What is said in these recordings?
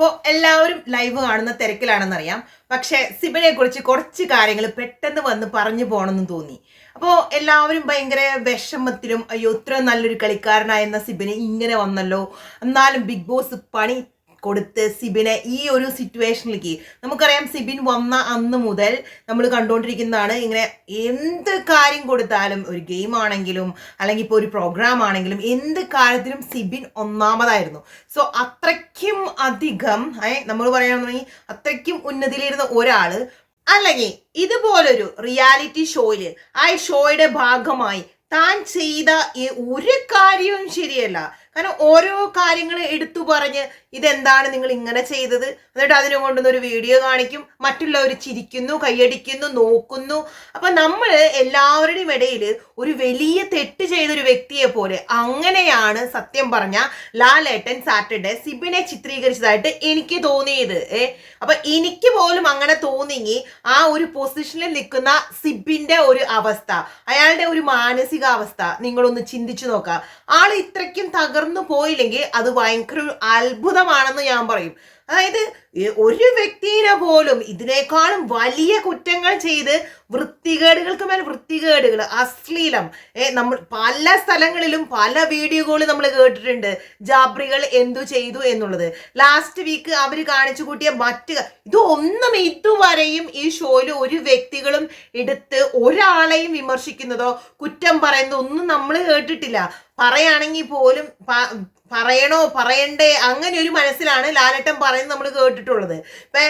ഇപ്പോൾ എല്ലാവരും ലൈവ് കാണുന്ന തിരക്കിലാണെന്നറിയാം. പക്ഷേ സിബിനെ കുറിച്ച് കുറച്ച് കാര്യങ്ങൾ പെട്ടെന്ന് വന്ന് പറഞ്ഞു പോകണമെന്ന് തോന്നി. അപ്പോൾ എല്ലാവരും ഭയങ്കര വിഷമത്തിലും അയ്യോ ഇത്ര നല്ലൊരു കളിക്കാരനായിരുന്ന സിബിനെ ഇങ്ങനെ വന്നല്ലോ. എന്നാലും ബിഗ് ബോസ് പണി കൊടുത്ത് സിബിനെ ഈ ഒരു സിറ്റുവേഷനിലേക്ക് നമുക്കറിയാം സിബിൻ വന്ന അന്ന് മുതൽ നമ്മൾ കണ്ടുകൊണ്ടിരിക്കുന്നതാണ് ഇങ്ങനെ എന്ത് കാര്യം കൊടുത്താലും ഒരു ഗെയിം ആണെങ്കിലും അല്ലെങ്കിൽ ഇപ്പോൾ ഒരു പ്രോഗ്രാം ആണെങ്കിലും എന്ത് കാര്യത്തിലും സിബിൻ ഒന്നാമതായിരുന്നു. സോ അത്രയ്ക്കും അധികം നമ്മൾ പറയുകയാണെന്നുണ്ടെങ്കിൽ അത്രയ്ക്കും ഉന്നതിയിലിരുന്ന ഒരാൾ അല്ലെങ്കിൽ ഇതുപോലൊരു റിയാലിറ്റി ഷോയിൽ ആ ഷോയുടെ ഭാഗമായി താൻ ചെയ്ത ഒരു കാര്യവും ശരിയല്ല. കാരണം ഓരോ കാര്യങ്ങൾ എടുത്തു പറഞ്ഞ് ഇതെന്താണ് നിങ്ങൾ ഇങ്ങനെ ചെയ്തത്? എന്നിട്ട് അതിനെ കൊണ്ടുവന്ന് ഒരു വീഡിയോ കാണിക്കും. മറ്റുള്ളവർ ചിരിക്കുന്നു കൈയടിക്കുന്നു നോക്കുന്നു. അപ്പൊ നമ്മൾ എല്ലാവരുടെയും ഇടയിൽ ഒരു വലിയ തെറ്റ് ചെയ്തൊരു വ്യക്തിയെ പോലെ അങ്ങനെയാണ് സത്യം പറഞ്ഞ ലാലേട്ടൻ സാറ്റർഡേ സിബിനെ ചിത്രീകരിച്ചതായിട്ട് എനിക്ക് തോന്നിയത്. ഏ അപ്പൊ എനിക്ക് പോലും അങ്ങനെ തോന്നിങ്ങി ആ ഒരു പൊസിഷനിൽ നിൽക്കുന്ന സിബിന്റെ ഒരു അവസ്ഥ അയാളുടെ ഒരു മാനസികാവസ്ഥ നിങ്ങളൊന്ന് ചിന്തിച്ചു നോക്കുക. ആൾ ഇത്രയ്ക്കും തകർന്നു പോയില്ലെങ്കിൽ അത് ഭയങ്കര അത്ഭുതമാണെന്ന് ഞാൻ പറയും. അതായത് ഒരു വ്യക്തിനെ പോലും ഇതിനേക്കാളും വലിയ കുറ്റങ്ങൾ ചെയ്ത് വൃത്തികേടുകൾക്ക് മേൽ വൃത്തികേടുകൾ അശ്ലീലം നമ്മൾ പല സ്ഥലങ്ങളിലും പല വീഡിയോകളും നമ്മൾ കേട്ടിട്ടുണ്ട്. ജാബ്രികൾ എന്തു ചെയ്തു എന്നുള്ളത്. ലാസ്റ്റ് വീക്ക് അവർ കാണിച്ചു കൂട്ടിയ മറ്റ് ഇതൊന്നും ഇതുവരെയും ഈ ഷോയിൽ ഒരു വ്യക്തികളും എടുത്ത് ഒരാളെയും വിമർശിക്കുന്നതോ കുറ്റം പറയുന്നതോ ഒന്നും നമ്മൾ കേട്ടിട്ടില്ല. പറയുകയാണെങ്കിൽ പോലും പറയണോ പറയണ്ടേ? അങ്ങനെ ഒരു മനസ്സിലാണ് ലാലട്ടൻ പറയുന്നത് നമ്മൾ കേട്ടിട്ടുള്ളത്. ഇപ്പൊ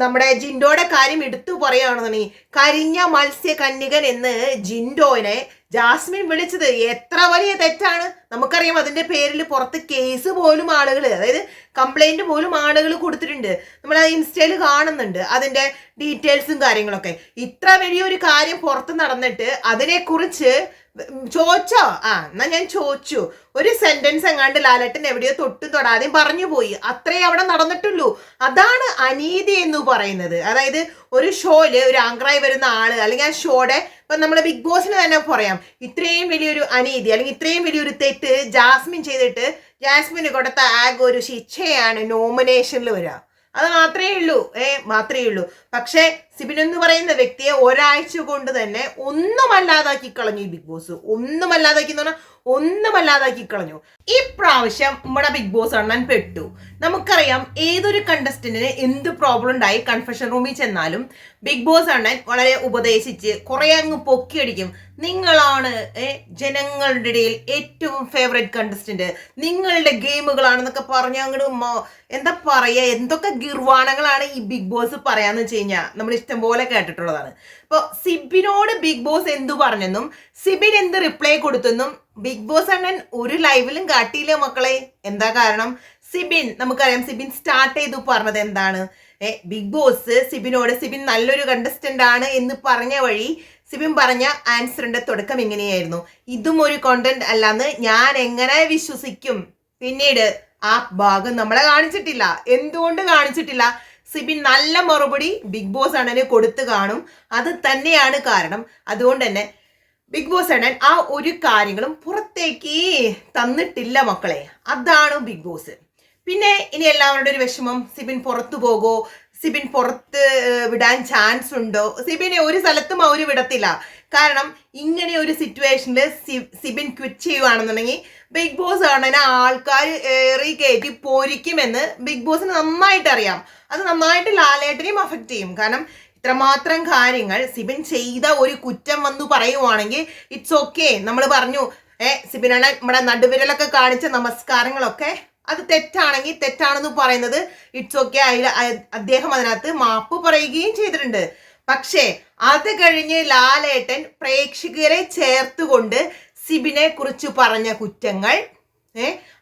നമ്മുടെ ജിൻഡോയുടെ കാര്യം എടുത്തു പറയുകയാണെന്നുണ്ടെങ്കിൽ കരിഞ്ഞ മത്സ്യ കന്യകൻ എന്ന് ജിൻഡോനെ ജാസ്മിൻ വിളിച്ചത് എത്ര വലിയ തെറ്റാണ്? നമുക്കറിയാം അതിന്റെ പേരിൽ പുറത്ത് കേസ് പോലും ആളുകൾ അതായത് കംപ്ലൈന്റ് പോലും ആളുകൾ കൊടുത്തിട്ടുണ്ട്. നമ്മൾ അത് ഇൻസ്റ്റയിൽ കാണുന്നുണ്ട് അതിന്റെ ഡീറ്റെയിൽസും കാര്യങ്ങളൊക്കെ. ഇത്ര വലിയൊരു കാര്യം പുറത്ത് നടന്നിട്ട് അതിനെക്കുറിച്ച് ചോദിച്ചോ? ആ എന്നാ ഞാൻ ചോദിച്ചു. ഒരു സെന്റൻസ് എങ്ങാണ്ട് ലാലട്ടൻ എവിടെയോ തൊട്ടും തൊടാതെയും പറഞ്ഞു പോയി. അത്രേ അവിടെ നടന്നിട്ടുള്ളൂ. അതാണ് അനീതി എന്ന് പറയുന്നത്. അതായത് ഒരു ഷോയിൽ ഒരു ആങ്കറായി വരുന്ന ആൾ അല്ലെങ്കിൽ ആ ഷോയുടെ ഇപ്പൊ നമ്മുടെ ബിഗ് ബോസിന് തന്നെ പറയാം. ഇത്രയും വലിയൊരു അനീതി അല്ലെങ്കിൽ ഇത്രയും വലിയൊരു തെറ്റ് ജാസ്മിൻ ചെയ്തിട്ട് ജാസ്മിന് കൊടുത്ത ആഗ് ഒരു ശിക്ഷയാണ് നോമിനേഷനിൽ വരിക അത് മാത്രമേ ഉള്ളൂ. ഏ മാത്രമേ ഉള്ളൂ. പക്ഷേ സിബിൻ എന്ന് പറയുന്ന വ്യക്തിയെ ഒരാഴ്ച കൊണ്ട് തന്നെ ഒന്നുമല്ലാതാക്കി കളഞ്ഞു ബിഗ് ബോസ് ഒന്നുമല്ലാതാക്കി എന്ന് പറഞ്ഞാൽ ഒന്നുമല്ലാതാക്കി കളഞ്ഞു. ഈ പ്രാവശ്യം നമ്മുടെ ബിഗ് ബോസ് അണ്ണൻ പെട്ടു. നമുക്കറിയാം ഏതൊരു കണ്ടസ്റ്റന്റിന് എന്ത് പ്രോബ്ലം ഉണ്ടായി കൺഫെഷൻ റൂമിൽ ചെന്നാലും ബിഗ് ബോസ് അണ്ണൻ വളരെ ഉപദേശിച്ച് കുറെ അങ്ങ് പൊക്കിയടിക്കും. നിങ്ങളാണ് ജനങ്ങളുടെ ഇടയിൽ ഏറ്റവും ഫേവറേറ്റ് കണ്ടസ്റ്റന്റ് നിങ്ങളുടെ ഗെയിമുകളാണെന്നൊക്കെ പറഞ്ഞ് അങ്ങോട്ട് എന്താ പറയാ എന്തൊക്കെ ഗിർവാണങ്ങളാണ് ഈ ബിഗ് ബോസ് പറയാന്ന് വെച്ച് കഴിഞ്ഞാൽ നമ്മൾ ഇഷ്ടം പോലെ കേട്ടിട്ടുള്ളതാണ്. ഇപ്പോൾ സിബിനോട് ബിഗ് ബോസ് എന്തു പറഞ്ഞെന്നും സിബിൻ എന്ത് റിപ്ലൈ കൊടുത്തെന്നും ബിഗ് ബോസ് അണ്ണൻ ഒരു ലൈവിലും കാട്ടിയില്ല മക്കളെ. എന്താ കാരണം? സിബിൻ നമുക്കറിയാം സിബിൻ സ്റ്റാർട്ട് ചെയ്തു പറഞ്ഞത് എന്താണ്? ഏ ബിഗ് ബോസ് സിബിനോട് സിബിൻ നല്ലൊരു കണ്ടസ്റ്റന്റ് ആണ് എന്ന് പറഞ്ഞ വഴി സിബിൻ പറഞ്ഞ ആൻസറിന്റെ തുടക്കം ഇങ്ങനെയായിരുന്നു. ഇതും ഒരു കോണ്ടന്റ് അല്ലാന്ന് ഞാൻ എങ്ങനെ വിശ്വസിക്കും? പിന്നീട് ആ ഭാഗം നമ്മളെ കാണിച്ചിട്ടില്ല. എന്തുകൊണ്ട് കാണിച്ചിട്ടില്ല? സിബിൻ നല്ല മറുപടി ബിഗ് ബോസ് അണ്ണന് കൊടുത്തു കാണും. അത് തന്നെയാണ് കാരണം. അതുകൊണ്ട് തന്നെ ബിഗ് ബോസ് അണ്ണൻ ആ ഒരു കാര്യങ്ങളും പുറത്തേക്ക് തന്നിട്ടില്ല മക്കളെ. അതാണ് ബിഗ് ബോസ്. പിന്നെ ഇനി എല്ലാവരുടെ ഒരു വിഷമം. സിബിൻ പുറത്തു പോകോ? സിബിൻ പുറത്ത് വിടാൻ ചാൻസ് ഉണ്ടോ? സിബിനെ ഒരു സ്ഥലത്തും അവർ വിടത്തില്ല. കാരണം ഇങ്ങനെ ഒരു സിറ്റുവേഷനിൽ സിബിൻ ക്വിറ്റ് ചെയ്യുവാണെന്നുണ്ടെങ്കിൽ ബിഗ് ബോസ് ആണെന്നെ ആൾക്കാർ ഏറി കയറ്റി പോരിക്കുമെന്ന് ബിഗ് ബോസിന് നന്നായിട്ട് അറിയാം. അത് നന്നായിട്ട് ലാലേട്ടനെയും അഫക്റ്റ് ചെയ്യും. കാരണം ഇത്രമാത്രം കാര്യങ്ങൾ സിബിൻ ചെയ്ത ഒരു കുറ്റം വന്നു പറയുവാണെങ്കിൽ ഇറ്റ്സ് ഓക്കെ നമ്മൾ പറഞ്ഞു ഏ സിബിനാണ് നമ്മുടെ നടുവിരലൊക്കെ കാണിച്ച നമസ്കാരങ്ങളൊക്കെ. അത് തെറ്റാണെങ്കിൽ തെറ്റാണെന്ന് പറയുന്നത് ഇറ്റ്സ് ഓക്കെ അതിൽ അദ്ദേഹം അതിനകത്ത് മാപ്പ് പറയുകയും ചെയ്തിട്ടുണ്ട്. പക്ഷേ അത് കഴിഞ്ഞ് ലാലേട്ടൻ പ്രേക്ഷകരെ ചേർത്തുകൊണ്ട് സിബിനെ കുറിച്ച് പറഞ്ഞ കുറ്റങ്ങൾ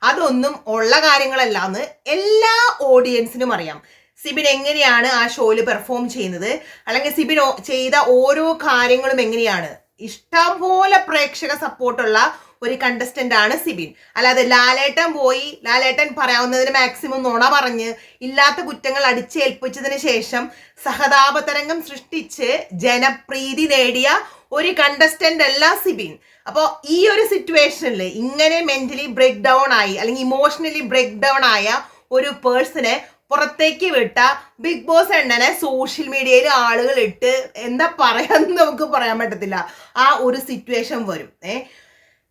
അതൊന്നും ഉള്ള കാര്യങ്ങളല്ല എന്ന് എല്ലാ ഓഡിയൻസിനും അറിയാം. സിബിൻ എങ്ങനെയാണ് ആ ഷോയിൽ പെർഫോം ചെയ്യുന്നത്? അല്ലെങ്കിൽ സിബിൻ ചെയ്ത ഓരോ കാര്യങ്ങളും എങ്ങനെയാണ്? ഇഷ്ടം പോലെ പ്രേക്ഷക സപ്പോർട്ടുള്ള ഒരു കണ്ടസ്റ്റന്റ് ആണ് സിബിൻ. അല്ലാതെ ലാലേട്ടൻ പോയി ലാലേട്ടൻ പറയാവുന്നതിന് മാക്സിമം നുണ പറഞ്ഞ് ഇല്ലാത്ത കുറ്റങ്ങൾ അടിച്ചേൽപ്പിച്ചതിന് ശേഷം സഹതാപതരംഗം സൃഷ്ടിച്ച് ജനപ്രീതി നേടിയ ഒരു കണ്ടസ്റ്റന്റ് അല്ല സിബിൻ. അപ്പോൾ ഈ ഒരു സിറ്റുവേഷനിൽ ഇങ്ങനെ മെന്റലി ബ്രേക്ക് ഡൗൺ ആയി അല്ലെങ്കിൽ ഇമോഷണലി ബ്രേക്ക് ഡൗൺ ആയ ഒരു പേഴ്സണെ പുറത്തേക്ക് വിട്ട ബിഗ് ബോസ് എണ്ണനെ സോഷ്യൽ മീഡിയയിൽ ആളുകൾ ഇട്ട് എന്താ പറയാന്ന് നമുക്ക് പറയാൻ പറ്റത്തില്ല. ആ ഒരു സിറ്റുവേഷൻ വരും. ഏ?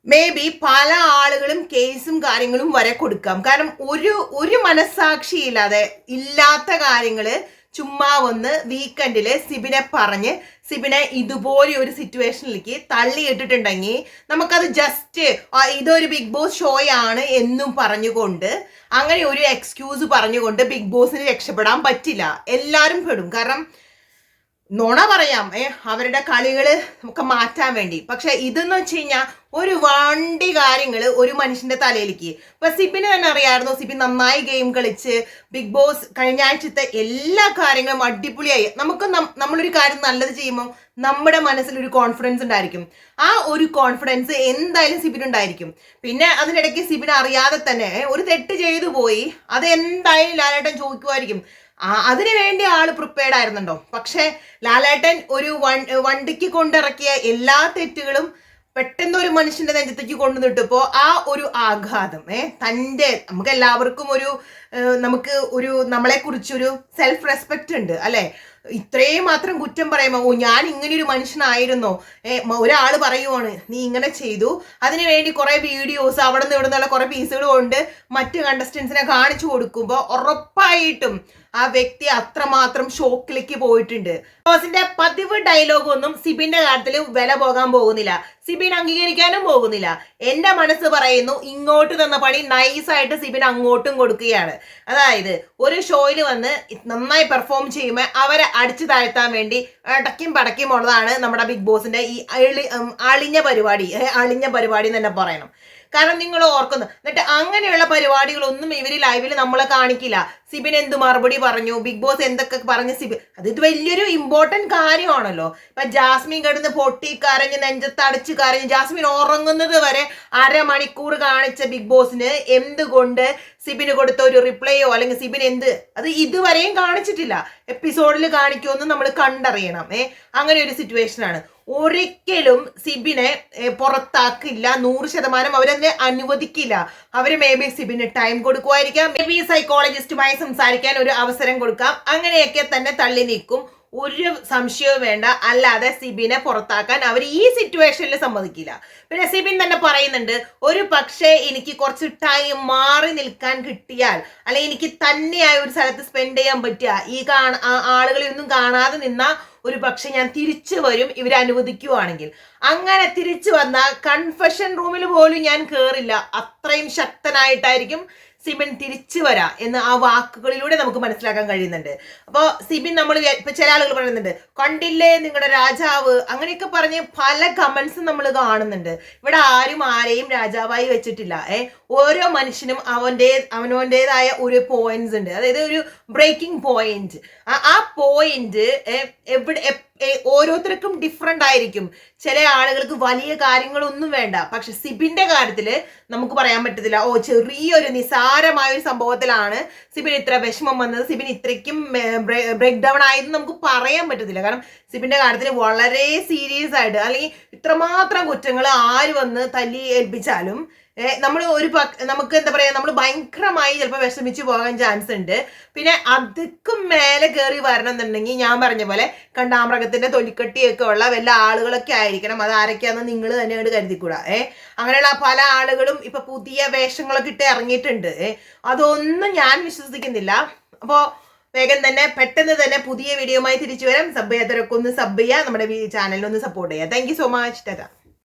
മേ ബി പല ആളുകളും കേസും കാര്യങ്ങളും വരെ കൊടുക്കാം. കാരണം ഒരു ഒരു മനസ്സാക്ഷിയില്ലാതെ ഇല്ലാത്ത കാര്യങ്ങൾ ചുമ്മാ വന്ന് വീക്കെൻഡിൽ സിബിനെ പറഞ്ഞ് സിബിനെ ഇതുപോലെ ഒരു സിറ്റുവേഷനിലേക്ക് തള്ളിയിട്ടിട്ടുണ്ടെങ്കിൽ നമുക്കത് ജസ്റ്റ് ഇതൊരു ബിഗ് ബോസ് ഷോയാണ് എന്നും പറഞ്ഞുകൊണ്ട് അങ്ങനെ ഒരു എക്സ്ക്യൂസ് പറഞ്ഞുകൊണ്ട് ബിഗ് ബോസിന് രക്ഷപ്പെടാൻ പറ്റില്ല. എല്ലാവരും പെടും. കാരണം നുണ പറയാം. ഏ അവരുടെ കളികൾ നമുക്ക് മാറ്റാൻ വേണ്ടി. പക്ഷെ ഇതെന്ന് വെച്ച് കഴിഞ്ഞാൽ ഒരു വണ്ടി കാര്യങ്ങൾ ഒരു മനുഷ്യന്റെ തലയിലേക്ക്. ഇപ്പൊ സിബിന് തന്നെ അറിയാമായിരുന്നു സിബി നന്നായി ഗെയിം കളിച്ച് ബിഗ് ബോസ് കഴിഞ്ഞ ആഴ്ചത്തെ എല്ലാ കാര്യങ്ങളും അടിപൊളിയായി. നമുക്ക് നമ്മളൊരു കാര്യം നല്ലത് ചെയ്യുമ്പോൾ നമ്മുടെ മനസ്സിൽ ഒരു കോൺഫിഡൻസ് ഉണ്ടായിരിക്കും. ആ ഒരു കോൺഫിഡൻസ് എന്തായാലും സിബിനുണ്ടായിരിക്കും പിന്നെ അതിനിടയ്ക്ക് സിബിൻ അറിയാതെ തന്നെ ഒരു തെറ്റ് ചെയ്തു പോയി അത് എന്തായാലും ലാലേട്ടൻ ചോദിക്കുമായിരിക്കും. അതിനു വേണ്ടി ആൾ പ്രിപ്പയർഡ് ആയിരുന്നുണ്ടോ? പക്ഷെ ലാലേട്ടൻ ഒരു വണ്ടിക്ക് കൊണ്ടിറക്കിയ എല്ലാ തെറ്റുകളും പെട്ടെന്ന് ഒരു മനുഷ്യന്റെ നെഞ്ചത്തേക്ക് കൊണ്ടുവന്നിട്ടപ്പോ ആ ഒരു ആഘാതം ഏ തന്റെ നമുക്ക് എല്ലാവർക്കും ഒരു നമുക്ക് ഒരു നമ്മളെ കുറിച്ചൊരു സെൽഫ് റെസ്പെക്റ്റ് ഉണ്ട് അല്ലെ? ഇത്രയും മാത്രം കുറ്റം പറയുമോ ഓ ഞാൻ ഇങ്ങനെ ഒരു മനുഷ്യനായിരുന്നോ? ഏ ഒരാൾ പറയുവാണ് നീ ഇങ്ങനെ ചെയ്തു. അതിനു വേണ്ടി കുറേ വീഡിയോസ് അവിടെ നിന്ന് ഇവിടെ നിന്നുള്ള കുറെ പീസുകൾ കൊണ്ട് മറ്റ് കണ്ടസ്റ്റൻസിനെ കാണിച്ചു കൊടുക്കുമ്പോൾ ഉറപ്പായിട്ടും ആ വ്യക്തി അത്രമാത്രം ഷോക്കിലേക്ക് പോയിട്ടുണ്ട്. ബോസിന്റെ പതിവ് ഡയലോഗ് ഒന്നും സിബിന്റെ കാര്യത്തിൽ വില പോകാൻ പോകുന്നില്ല. സിബിൻ അംഗീകരിക്കാനും പോകുന്നില്ല. എന്റെ മനസ്സ് പറയുന്നു ഇങ്ങോട്ട് തന്ന പണി നൈസായിട്ട് സിബിൻ അങ്ങോട്ടും കൊടുക്കുകയാണ്. അതായത് ഒരു ഷോയിൽ വന്ന് നന്നായി പെർഫോം ചെയ്യുമ്പോൾ അവരെ അടിച്ചു താഴ്ത്താൻ വേണ്ടി ഇടയ്ക്കും പടക്കും ഉള്ളതാണ് നമ്മുടെ ബിഗ് ബോസിന്റെ ഈ അളിഞ്ഞ പരിപാടി. അളിഞ്ഞ പരിപാടി എന്ന് തന്നെ പറയണം. കാരണം നിങ്ങൾ ഓർക്കുന്നു. എന്നിട്ട് അങ്ങനെയുള്ള പരിപാടികളൊന്നും ഇവർ ലൈവിൽ നമ്മളെ കാണിക്കില്ല. സിബിൻ എന്ത് മറുപടി പറഞ്ഞു? ബിഗ് ബോസ് എന്തൊക്കെ പറഞ്ഞു സിബിൻ അത് ഇത് വലിയൊരു ഇമ്പോർട്ടന്റ് കാര്യമാണല്ലോ. ഇപ്പൊ ജാസ്മിൻ കിടന്ന് പൊട്ടി കരഞ്ഞ് നെഞ്ചത്തടച്ച് കരഞ്ഞ് ജാസ്മിൻ ഉറങ്ങുന്നത് വരെ അരമണിക്കൂർ കാണിച്ച ബിഗ് ബോസിന് എന്തുകൊണ്ട് സിബിന് കൊടുത്ത ഒരു റിപ്ലൈയോ അല്ലെങ്കിൽ സിബിൻ എന്ത്? അത് ഇതുവരെയും കാണിച്ചിട്ടില്ല. എപ്പിസോഡിൽ കാണിക്കുമെന്ന് നമ്മൾ കണ്ടറിയണം. ഏ? അങ്ങനെ ഒരു സിറ്റുവേഷൻ ആണ്. ഒരിക്കലും സിബിനെ പുറത്താക്കില്ല. നൂറ് ശതമാനം അവരതിനെ അനുവദിക്കില്ല. അവർ മേ ബി സിബിന് ടൈം കൊടുക്കുമായിരിക്കാം. മേ ബി സൈക്കോളജിസ്റ്റുമായി സംസാരിക്കാൻ ഒരു അവസരം കൊടുക്കാം. അങ്ങനെയൊക്കെ തന്നെ തള്ളി നീക്കും. ഒരു സംശയവും വേണ്ട. അല്ലാതെ സിബിനെ പുറത്താക്കാൻ അവർ ഈ സിറ്റുവേഷനിൽ സമ്മതിക്കില്ല. പിന്നെ സിബിൻ തന്നെ പറയുന്നുണ്ട് ഒരു പക്ഷേ എനിക്ക് കുറച്ച് ടൈം മാറി നിൽക്കാൻ കിട്ടിയാൽ അല്ലെ എനിക്ക് തന്നെയായ ഒരു സ്ഥലത്ത് സ്പെൻഡ് ചെയ്യാൻ പറ്റുക. ഈ കാണ ആളുകളെ ഒന്നും കാണാതെ നിന്ന ഒരു പക്ഷെ ഞാൻ തിരിച്ചു വരും ഇവർ അനുവദിക്കുവാണെങ്കിൽ. അങ്ങനെ തിരിച്ചു വന്ന കൺഫെഷൻ റൂമിൽ പോലും ഞാൻ കേറില്ല. അത്രയും ശക്തനായിട്ടായിരിക്കും സിബിൻ തിരിച്ചു വരാ എന്ന് ആ വാക്കുകളിലൂടെ നമുക്ക് മനസ്സിലാക്കാൻ കഴിയുന്നുണ്ട്. അപ്പോൾ സിബിൻ നമ്മൾ ഇപ്പൊ ചില ആളുകൾ പറയുന്നുണ്ട് കണ്ടില്ലേ നിങ്ങളുടെ രാജാവ്? അങ്ങനെയൊക്കെ പറഞ്ഞ് പല കമന്റ്സും നമ്മൾ കാണുന്നുണ്ട്. ഇവിടെ ആരും ആരെയും രാജാവായി വെച്ചിട്ടില്ല ഏ? ഓരോ മനുഷ്യനും അവന്റെ അവനവന്റെതായ ഒരു പോയിന്റ്സ് ഉണ്ട്. അതായത് ഒരു ബ്രേക്കിംഗ് പോയിന്റ് ആ പോയിന്റ് എവിടെ ഓരോരുത്തർക്കും ഡിഫറെന്റ് ആയിരിക്കും. ചില ആളുകൾക്ക് വലിയ കാര്യങ്ങളൊന്നും വേണ്ട. പക്ഷെ സിബിന്റെ കാര്യത്തിൽ നമുക്ക് പറയാൻ പറ്റത്തില്ല ഓ ചെറിയൊരു നിസാരമായ ഒരു സംഭവത്തിലാണ് സിബിൻ ഇത്ര വിഷമം വന്നത്. സിബിൻ ഇത്രയ്ക്കും ബ്രേക്ക് ഡൗൺ ആയെന്ന് നമുക്ക് പറയാൻ പറ്റത്തില്ല. കാരണം സിബിന്റെ കാര്യത്തിൽ വളരെ സീരിയസ് ആയിട്ട് അല്ലെങ്കിൽ ഇത്രമാത്രം കുറ്റങ്ങൾ ആര് വന്ന് തല്ലി ഏൽപ്പിച്ചാലും നമ്മൾ ഒരു നമുക്ക് എന്താ പറയുക നമ്മൾ ഭയങ്കരമായി ചിലപ്പോൾ വിഷമിച്ച് പോകാൻ ചാൻസ് ഉണ്ട്. പിന്നെ അതിക്കും മേലെ കയറി വരണം എന്നുണ്ടെങ്കിൽ ഞാൻ പറഞ്ഞ പോലെ കണ്ടാമൃഗത്തിന്റെ തൊലിക്കട്ടിയൊക്കെ ഉള്ള വല്ല ആളുകളൊക്കെ ആയിരിക്കണം. അത് ആരൊക്കെയാന്ന് നിങ്ങൾ തന്നെ അങ്ങോട്ട് കരുതിക്കൂടാ. ഏ അങ്ങനെയുള്ള പല ആളുകളും ഇപ്പൊ പുതിയ വേഷങ്ങളൊക്കെ ഇട്ട് ഇറങ്ങിയിട്ടുണ്ട്. അതൊന്നും ഞാൻ വിശ്വസിക്കുന്നില്ല. അപ്പോൾ വേഗം തന്നെ പെട്ടെന്ന് തന്നെ പുതിയ വീഡിയോയുമായി തിരിച്ചു വരാം. സബ് ചെയ്യാത്തവരൊക്കെ ഒന്ന് സബ് ചെയ്യുക നമ്മുടെ ചാനലിനൊന്ന് സപ്പോർട്ട് ചെയ്യുക താങ്ക് സോ മച്ച് ടാറ്റ.